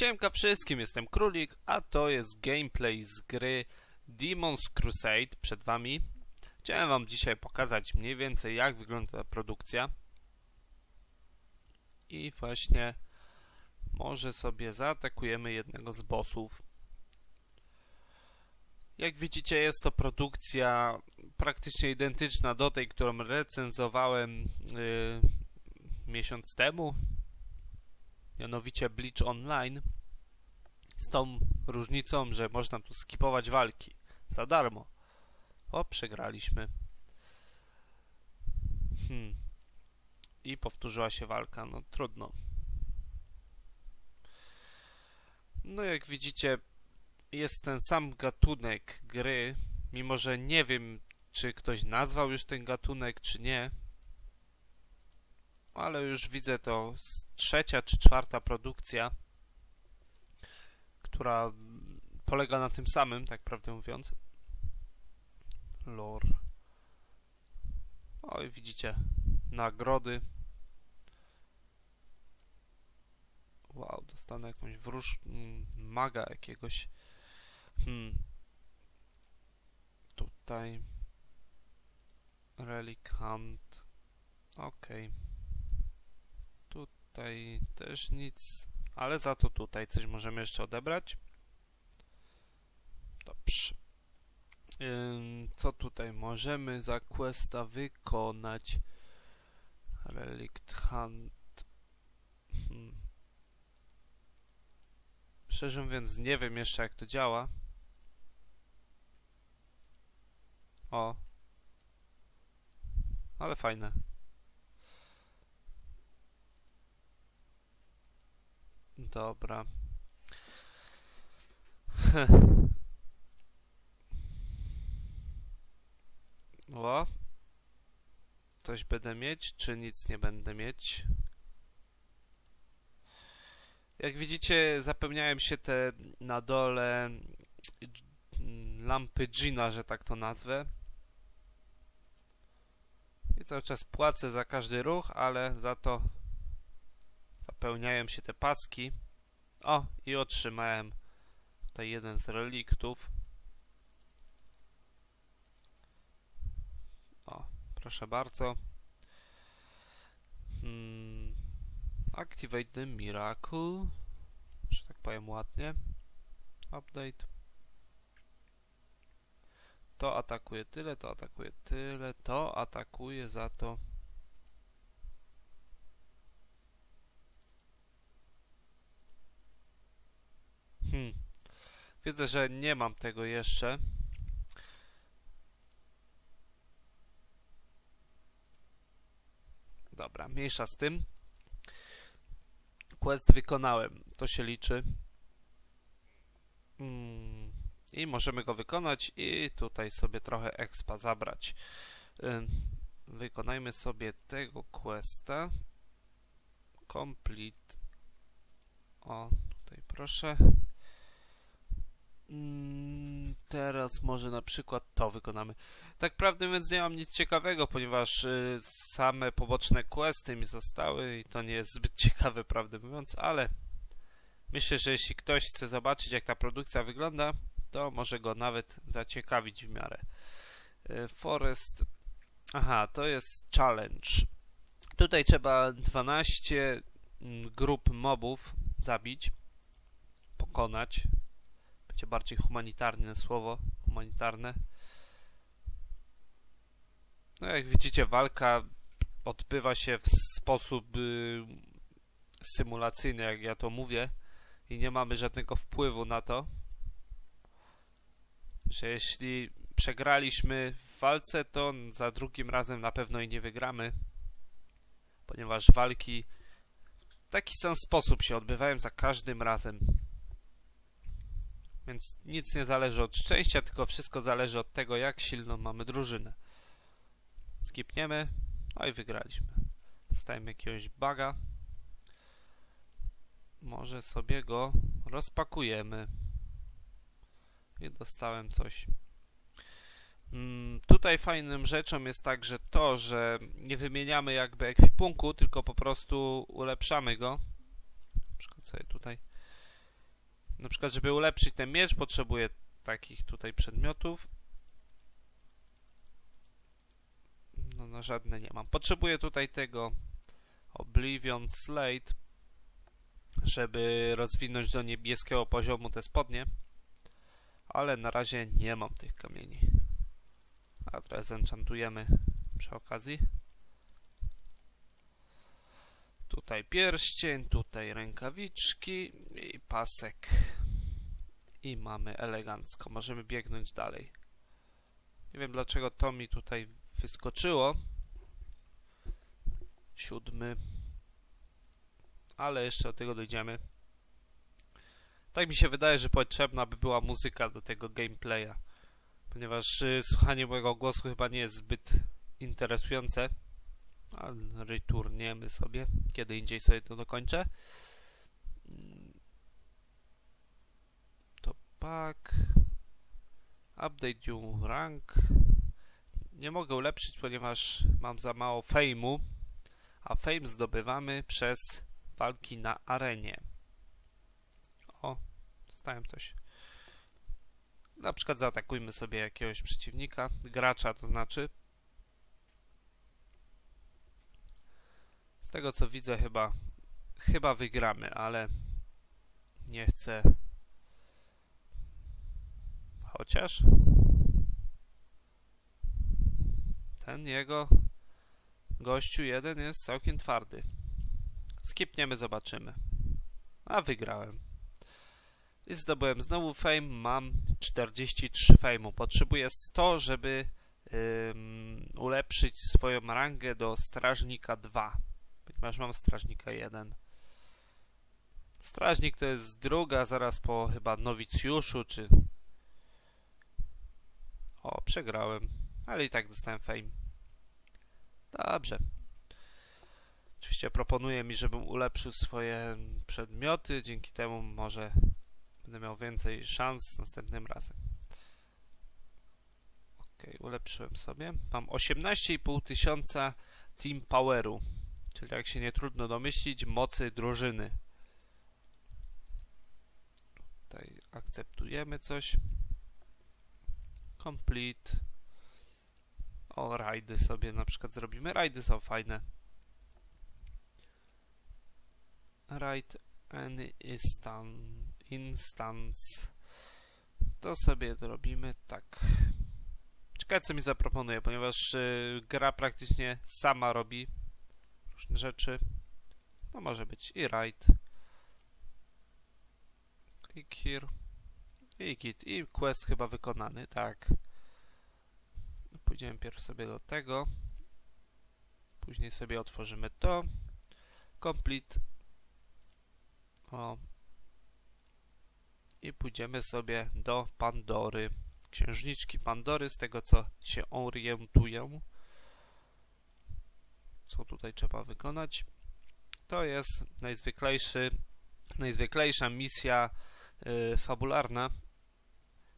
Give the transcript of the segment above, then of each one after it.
Siemka wszystkim, jestem Królik, a to jest gameplay z gry Demon's Crusade przed wami. Chciałem wam dzisiaj pokazać mniej więcej jak wygląda ta produkcja. I właśnie może sobie zaatakujemy jednego z bossów. Jak widzicie jest to produkcja praktycznie identyczna do tej, którą recenzowałem yy, miesiąc temu, mianowicie Bleach Online, z tą różnicą, że można tu skipować walki za darmo. O, przegraliśmy. Hmm. I powtórzyła się walka, no trudno. No jak widzicie, jest ten sam gatunek gry, mimo że nie wiem, czy ktoś nazwał już ten gatunek, czy nie ale już widzę to trzecia czy czwarta produkcja, która polega na tym samym, tak prawdę mówiąc. Lore. Oj, widzicie, nagrody. Wow, dostanę jakąś wróż... Mm, maga jakiegoś. Hmm. Tutaj. Relic Hunt. Okej. Okay. Tutaj też nic, ale za to tutaj coś możemy jeszcze odebrać. Dobrze. Co tutaj możemy za questa wykonać? Relict Hunt. Hmm. Szczerze mówiąc, nie wiem jeszcze jak to działa. O. Ale fajne. Dobra. o. Coś będę mieć, czy nic nie będę mieć? Jak widzicie, zapełniają się te na dole lampy Gina, że tak to nazwę. I cały czas płacę za każdy ruch, ale za to zapełniają się te paski. O, i otrzymałem tutaj jeden z reliktów. O, proszę bardzo. Hmm. Activate the Miracle. Że tak powiem ładnie. Update. To atakuje tyle, to atakuje tyle, to atakuje za to Hmm. Widzę, że nie mam tego jeszcze. Dobra, mniejsza z tym. Quest wykonałem. To się liczy. Hmm. I możemy go wykonać i tutaj sobie trochę expa zabrać. Wykonajmy sobie tego questa. Complete. O, tutaj proszę. Mm, teraz może na przykład to wykonamy. Tak prawdę mówiąc nie mam nic ciekawego, ponieważ y, same poboczne questy mi zostały i to nie jest zbyt ciekawe, prawdę mówiąc, ale myślę, że jeśli ktoś chce zobaczyć jak ta produkcja wygląda, to może go nawet zaciekawić w miarę. Y, Forest... Aha, to jest challenge. Tutaj trzeba 12 mm, grup mobów zabić, pokonać będzie bardziej humanitarne słowo, humanitarne. No jak widzicie, walka odbywa się w sposób y, symulacyjny, jak ja to mówię, i nie mamy żadnego wpływu na to, że jeśli przegraliśmy w walce, to za drugim razem na pewno i nie wygramy, ponieważ walki w taki sam sposób się odbywają za każdym razem. Więc nic nie zależy od szczęścia, tylko wszystko zależy od tego, jak silną mamy drużynę. Skipniemy, no i wygraliśmy. Dostajemy jakiegoś baga. Może sobie go rozpakujemy. I dostałem coś. Mm, tutaj fajnym rzeczą jest także to, że nie wymieniamy jakby ekwipunku, tylko po prostu ulepszamy go. Na przykład sobie tutaj Na przykład, żeby ulepszyć ten miecz, potrzebuję takich tutaj przedmiotów. No na żadne nie mam. Potrzebuję tutaj tego Oblivion Slate, żeby rozwinąć do niebieskiego poziomu te spodnie. Ale na razie nie mam tych kamieni. A teraz enchantujemy przy okazji. Tutaj pierścień, tutaj rękawiczki i pasek. I mamy elegancko. Możemy biegnąć dalej. Nie wiem dlaczego to mi tutaj wyskoczyło. Siódmy. Ale jeszcze do tego dojdziemy. Tak mi się wydaje, że potrzebna by była muzyka do tego gameplaya. Ponieważ y, słuchanie mojego głosu chyba nie jest zbyt interesujące. Returniemy sobie. Kiedy indziej sobie to dokończę. To pak. Update you rank. Nie mogę ulepszyć, ponieważ mam za mało fejmu. A fame zdobywamy przez walki na arenie. O, dostałem coś. Na przykład zaatakujmy sobie jakiegoś przeciwnika, gracza to znaczy. Z tego co widzę chyba chyba wygramy, ale nie chcę chociaż ten jego gościu jeden jest całkiem twardy. Skipniemy, zobaczymy. A wygrałem. I zdobyłem znowu fame. Mam 43 fame'u. Potrzebuję 100, żeby ulepszyć swoją rangę do strażnika 2. Ponieważ mam strażnika 1. Strażnik to jest druga, zaraz po chyba nowicjuszu, czy... O, przegrałem. Ale i tak dostałem fame. Dobrze. Oczywiście proponuje mi, żebym ulepszył swoje przedmioty, dzięki temu może będę miał więcej szans następnym razem. Ok, ulepszyłem sobie. Mam 18,5 tysiąca Team Poweru, czyli jak się nie trudno domyślić, mocy drużyny. Tutaj akceptujemy coś. Complete. O, rajdy sobie na przykład zrobimy. Rajdy są fajne. Raid an instance. To sobie zrobimy tak. Ciekawe co mi zaproponuje, ponieważ y, gra praktycznie sama robi różne rzeczy. No może być i raid. Click here. I git. I quest chyba wykonany, tak. Pójdziemy pierw sobie do tego. Później sobie otworzymy to. Complete. O. I pójdziemy sobie do Pandory. Księżniczki Pandory, z tego co się orientuję. Co tutaj trzeba wykonać? To jest najzwyklejszy, najzwyklejsza misja yy, fabularna,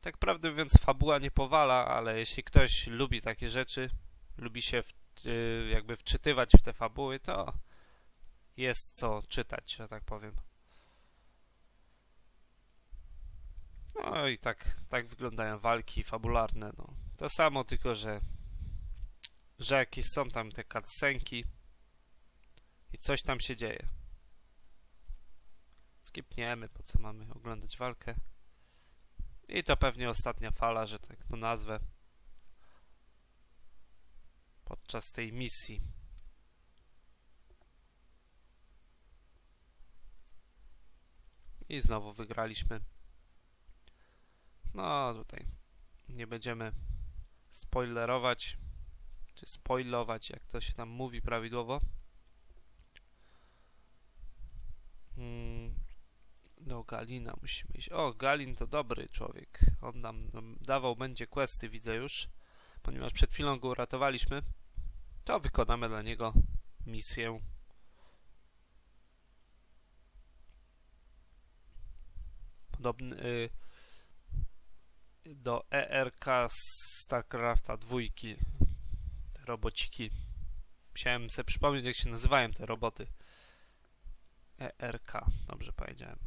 tak prawdę mówiąc, fabuła nie powala, ale jeśli ktoś lubi takie rzeczy, lubi się w, y, jakby wczytywać w te fabuły, to jest co czytać, że tak powiem. No i tak, tak wyglądają walki fabularne. No. To samo, tylko że, że jakieś są tam te cutscenki i coś tam się dzieje. Skipniemy, po co mamy oglądać walkę. I to pewnie ostatnia fala, że tak to nazwę. Podczas tej misji. I znowu wygraliśmy. No tutaj nie będziemy spoilerować, czy spoilować, jak to się tam mówi prawidłowo. Hmm. Do Galina musimy iść. O, Galin to dobry człowiek. On nam, nam dawał będzie questy, widzę już. Ponieważ przed chwilą go uratowaliśmy, to wykonamy dla niego misję. Podobny y, do ERK StarCrafta dwójki robociki. Musiałem sobie przypomnieć, jak się nazywają te roboty. ERK, dobrze powiedziałem.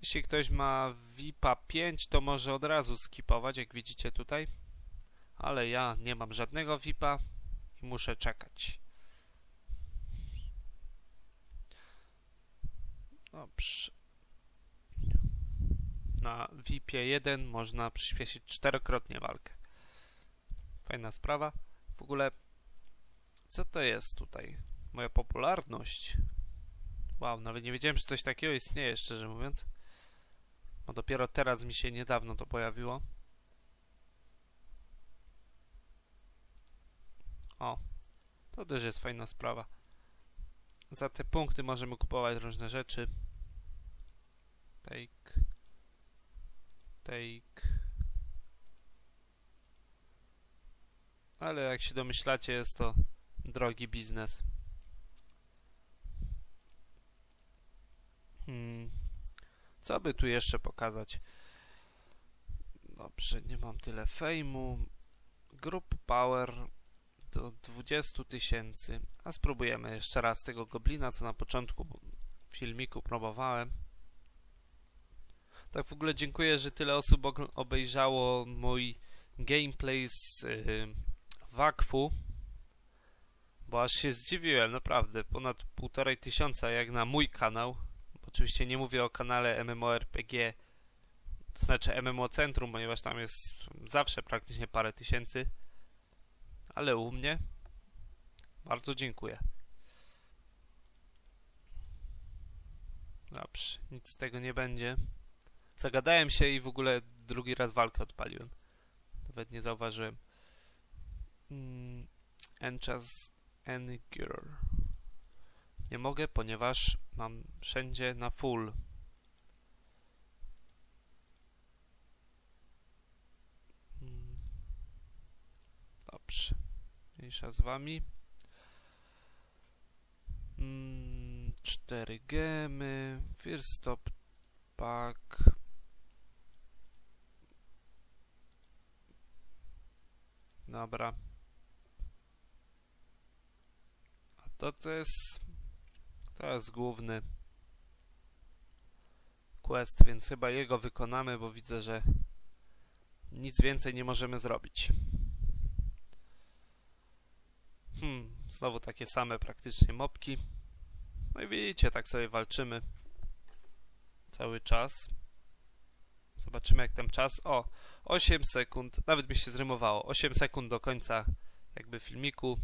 Jeśli ktoś ma VIPa 5, to może od razu skipować, jak widzicie tutaj. Ale ja nie mam żadnego VIPa i muszę czekać. Dobrze. Na VIPie 1 można przyspieszyć czterokrotnie walkę. Fajna sprawa. W ogóle, co to jest tutaj? Moja popularność. Wow, nawet nie wiedziałem, że coś takiego istnieje, szczerze mówiąc. No dopiero teraz mi się niedawno to pojawiło. O, to też jest fajna sprawa. Za te punkty możemy kupować różne rzeczy. Take. Take. Ale jak się domyślacie, jest to drogi biznes. Hmm. Co by tu jeszcze pokazać? Dobrze, nie mam tyle fejmu. Group Power do 20 tysięcy. A spróbujemy jeszcze raz tego goblina, co na początku filmiku próbowałem. Tak w ogóle dziękuję, że tyle osób obejrzało mój gameplay z yy, Wakfu. Bo aż się zdziwiłem, naprawdę. Ponad półtorej tysiąca jak na mój kanał. Oczywiście nie mówię o kanale MMORPG, to znaczy MMO Centrum, ponieważ tam jest zawsze praktycznie parę tysięcy. Ale u mnie bardzo dziękuję. Dobrze, nic z tego nie będzie. Zagadałem się i w ogóle drugi raz walkę odpaliłem. Nawet nie zauważyłem. Mm, Enchas Engir. Nie mogę, ponieważ mam wszędzie na full. Hmm. Dobrze. Mniejsza z wami. Mm, cztery gemy. First stop pack. Dobra. A to to jest to jest główny quest, więc chyba jego wykonamy, bo widzę, że nic więcej nie możemy zrobić. Hmm, znowu takie same praktycznie mopki. No i widzicie, tak sobie walczymy cały czas. Zobaczymy jak ten czas. O, 8 sekund, nawet mi się zrymowało. 8 sekund do końca jakby filmiku.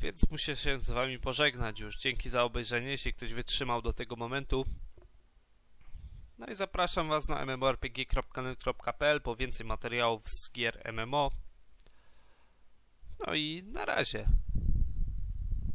Więc muszę się z wami pożegnać już. Dzięki za obejrzenie, jeśli ktoś wytrzymał do tego momentu. No i zapraszam was na mmorpg.net.pl po więcej materiałów z gier MMO. No i na razie.